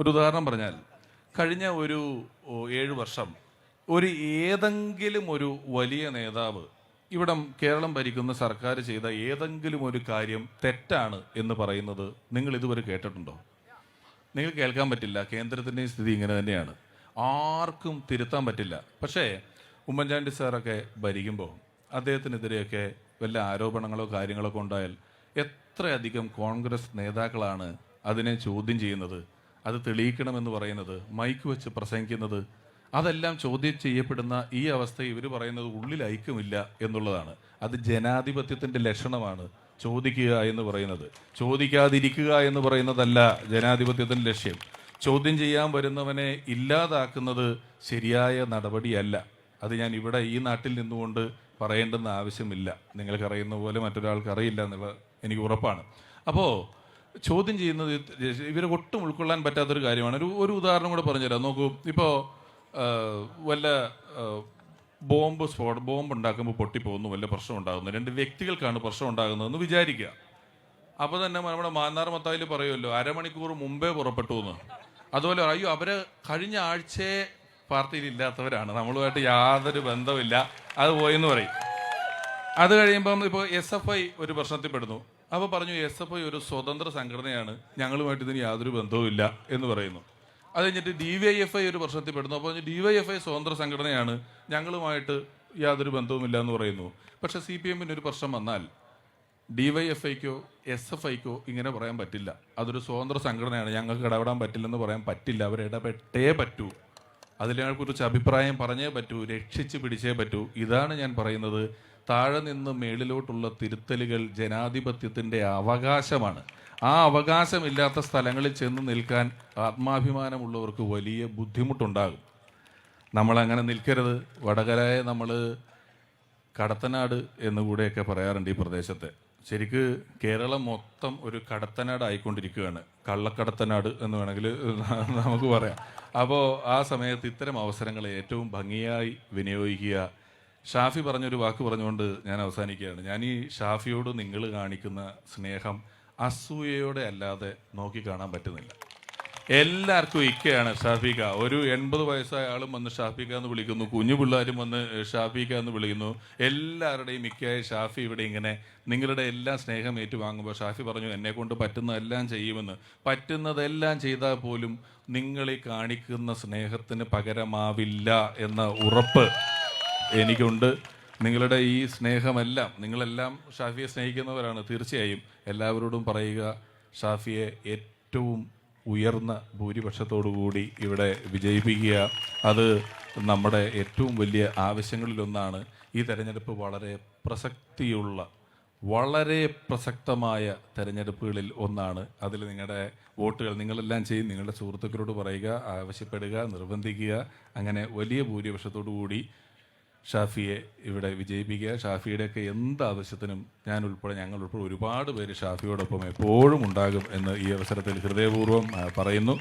ഒരു ഉദാഹരണം പറഞ്ഞാൽ കഴിഞ്ഞ ഒരു ഏഴ് വർഷം ഒരു ഏതെങ്കിലും ഒരു വലിയ നേതാവ് ഇവിടെ കേരളം ഭരിക്കുന്ന സർക്കാർ ചെയ്ത ഏതെങ്കിലും ഒരു കാര്യം തെറ്റാണ് എന്ന് പറയുന്നത് നിങ്ങൾ ഇതുവരെ കേട്ടിട്ടുണ്ടോ? നിങ്ങൾ കേൾക്കാൻ പറ്റില്ല. കേന്ദ്രത്തിന്റെ സ്ഥിതി ഇങ്ങനെ തന്നെയാണ്. ആർക്കും തിരുത്താൻ പറ്റില്ല. പക്ഷേ ഉമ്മൻചാണ്ടി സാറൊക്കെ ഭരിക്കുമ്പോൾ അദ്ദേഹത്തിനെതിരെയൊക്കെ വല്ല ആരോപണങ്ങളോ കാര്യങ്ങളോ ഒക്കെ ഉണ്ടായാൽ എത്രയധികം കോൺഗ്രസ് നേതാക്കളാണ് അതിനെ ചോദ്യം ചെയ്യുന്നത്? അത് തെളിയിക്കണമെന്ന് പറയുന്നത് മൈക്ക് വെച്ച് പ്രസംഗിക്കുന്നത് അതെല്ലാം ചോദ്യം ചെയ്യപ്പെടുന്ന ഈ അവസ്ഥ ഇവർ പറയുന്നത് ഉള്ളിൽ ഐക്യമില്ല എന്നുള്ളതാണ്. അത് ജനാധിപത്യത്തിന്റെ ലക്ഷണമാണ് ചോദിക്കുക എന്ന് പറയുന്നത്. ചോദിക്കാതിരിക്കുക എന്ന് പറയുന്നതല്ല ജനാധിപത്യത്തിന്റെ ലക്ഷ്യം. ചോദ്യം ചെയ്യാൻ വരുന്നവനെ ഇല്ലാതാക്കുന്നത് ശരിയായ നടപടിയല്ല. അത് ഞാൻ ഇവിടെ ഈ നാട്ടിൽ നിന്നുകൊണ്ട് പറയേണ്ടെന്ന് ആവശ്യമില്ല. നിങ്ങൾക്കറിയുന്ന പോലെ മറ്റൊരാൾക്ക് അറിയില്ല എന്നുള്ള എനിക്ക് ഉറപ്പാണ്. അപ്പോൾ ചോദ്യം ചെയ്യുന്നത് ഇവരെ ഒട്ടും ഉൾക്കൊള്ളാൻ പറ്റാത്തൊരു കാര്യമാണ്. ഒരു ഒരു ഉദാഹരണം കൂടെ പറഞ്ഞുതരാം. നോക്കൂ ഇപ്പോൾ വല്ല ബോംബ് സ്ഫോട ബോംബ് ഉണ്ടാക്കുമ്പോൾ പൊട്ടിപ്പോകുന്നു വല്ല പ്രശ്നം ഉണ്ടാകുന്നു രണ്ട് വ്യക്തികൾക്കാണ് പ്രശ്നം ഉണ്ടാകുന്നതെന്ന് വിചാരിക്കുക. അപ്പോൾ തന്നെ നമ്മുടെ മാന്നാർ മത്തായിൽ പറയുമല്ലോ അരമണിക്കൂർ മുമ്പേ പുറപ്പെട്ടു എന്ന് അതുപോലെ അയ്യോ അവരെ കഴിഞ്ഞ ആഴ്ചയെ പാർട്ടിയിൽ ഇല്ലാത്തവരാണ്. നമ്മളുമായിട്ട് യാതൊരു ബന്ധമില്ല അത് പോയെന്ന് പറയും. അത് കഴിയുമ്പം ഇപ്പോൾ എസ് എഫ് ഐ ഒരു പ്രശ്നത്തിൽ പെടുന്നു. അപ്പോൾ പറഞ്ഞു എസ് എഫ് ഐ ഒരു സ്വതന്ത്ര സംഘടനയാണ്. ഞങ്ങളുമായിട്ട് ഇതിന് യാതൊരു ബന്ധവുമില്ല എന്ന് പറയുന്നു. അത് കഴിഞ്ഞിട്ട് ഡി വൈ എഫ് ഐ ഒരു പ്രശ്നത്തിൽ പെടുന്നു. അപ്പോൾ ഡി വൈ എഫ് ഐ സ്വതന്ത്ര സംഘടനയാണ്. ഞങ്ങളുമായിട്ട് യാതൊരു ബന്ധവുമില്ല എന്ന് പറയുന്നു. പക്ഷേ സി പി എമ്മിന് ഒരു പ്രശ്നം വന്നാൽ ഡി വൈ എഫ് ഐക്കോ എസ് എഫ് ഐക്കോ ഇങ്ങനെ പറയാൻ പറ്റില്ല. അതൊരു സ്വതന്ത്ര സംഘടനയാണ്. ഞങ്ങൾക്ക് ഇടപെടാൻ പറ്റില്ലെന്ന് പറയാൻ പറ്റില്ല. അവർ ഇടപെട്ടേ പറ്റൂ. അതിനെക്കുറിച്ച് അഭിപ്രായം പറഞ്ഞേ പറ്റൂ രക്ഷിച്ച് പിടിച്ചേ പറ്റൂ. ഇതാണ് ഞാൻ പറയുന്നത്. താഴെ നിന്ന് മേളിലോട്ടുള്ള തിരുത്തലുകൾ ജനാധിപത്യത്തിന്റെ അവകാശമാണ്. ആ അവകാശമില്ലാത്ത സ്ഥലങ്ങളിൽ ചെന്ന് നിൽക്കാൻ ആത്മാഭിമാനമുള്ളവർക്ക് വലിയ ബുദ്ധിമുട്ടുണ്ടാകും. നമ്മളങ്ങനെ നിൽക്കരുത്. വടകരയെ നമ്മൾ കടത്തനാട് എന്നുകൂടെയൊക്കെ പറയാറുണ്ട് ഈ പ്രദേശത്തെ. ശരിക്ക് കേരളം മൊത്തം ഒരു കടത്തനാട് ആയിക്കൊണ്ടിരിക്കുകയാണ് കള്ളക്കടത്തനാട് എന്ന് വേണമെങ്കിൽ നമുക്ക് പറയാം. അപ്പോൾ ആ സമയത്ത് ഇത്തരം അവസരങ്ങളെ ഏറ്റവും ഭംഗിയായി വിനിയോഗിക്കുക ഷാഫി പറഞ്ഞൊരു വാക്ക് പറഞ്ഞുകൊണ്ട് ഞാൻ അവസാനിക്കുകയാണ്. ഞാൻ ഈ ഷാഫിയോട് നിങ്ങൾ കാണിക്കുന്ന സ്നേഹം അസൂയയോടെ അല്ലാതെ നോക്കി കാണാൻ പറ്റുന്നില്ല. എല്ലാവർക്കും ഇക്കയാണ് ഷാഫിക ഒരു എൺപത് വയസ്സായ ആളും വന്ന് ഷാഫിക എന്ന് വിളിക്കുന്നു. കുഞ്ഞു പിള്ളേരും വന്ന് ഷാഫിക എന്ന് വിളിക്കുന്നു. എല്ലാവരുടെയും ഇക്കയായ ഷാഫി ഇവിടെ ഇങ്ങനെ നിങ്ങളുടെ എല്ലാ സ്നേഹം ഏറ്റുവാങ്ങുമ്പോൾ ഷാഫി പറഞ്ഞു എന്നെ കൊണ്ട് പറ്റുന്നതെല്ലാം ചെയ്യുമെന്ന്. പറ്റുന്നതെല്ലാം ചെയ്താൽ പോലും നിങ്ങൾ ഈ കാണിക്കുന്ന സ്നേഹത്തിന് പകരമാവില്ല എന്ന ഉറപ്പ് എനിക്കുണ്ട്. നിങ്ങളുടെ ഈ സ്നേഹമെല്ലാം നിങ്ങളെല്ലാം ഷാഫിയെ സ്നേഹിക്കുന്നവരാണ് തീർച്ചയായും. എല്ലാവരോടും പറയുക ഷാഫിയെ ഏറ്റവും ഉയർന്ന ഭൂരിപക്ഷത്തോടു കൂടി ഇവിടെ വിജയിപ്പിക്കുക. അത് നമ്മുടെ ഏറ്റവും വലിയ ആവശ്യങ്ങളിലൊന്നാണ്. ഈ തെരഞ്ഞെടുപ്പ് വളരെ പ്രസക്തിയുള്ള വളരെ പ്രസക്തമായ തെരഞ്ഞെടുപ്പുകളിൽ ഒന്നാണ്. അതിൽ നിങ്ങളുടെ വോട്ടുകൾ നിങ്ങളെല്ലാം ചെയ്യും. നിങ്ങളുടെ സുഹൃത്തുക്കളോട് പറയുക ആവശ്യപ്പെടുക നിർബന്ധിക്കുക. അങ്ങനെ വലിയ ഭൂരിപക്ഷത്തോടു കൂടി ഷാഫിയെ ഇവിടെ വിജയിപ്പിക്കുക. ഷാഫിയുടെയൊക്കെ എന്ത് ആവശ്യത്തിനും ഞാൻ ഉൾപ്പെടെ ഞങ്ങൾ ഉൾപ്പെടെ ഒരുപാട് പേര് ഷാഫിയോടൊപ്പം എപ്പോഴും ഉണ്ടാകും എന്ന് ഈ അവസരത്തിൽ ഹൃദയപൂർവം പറയുന്നു.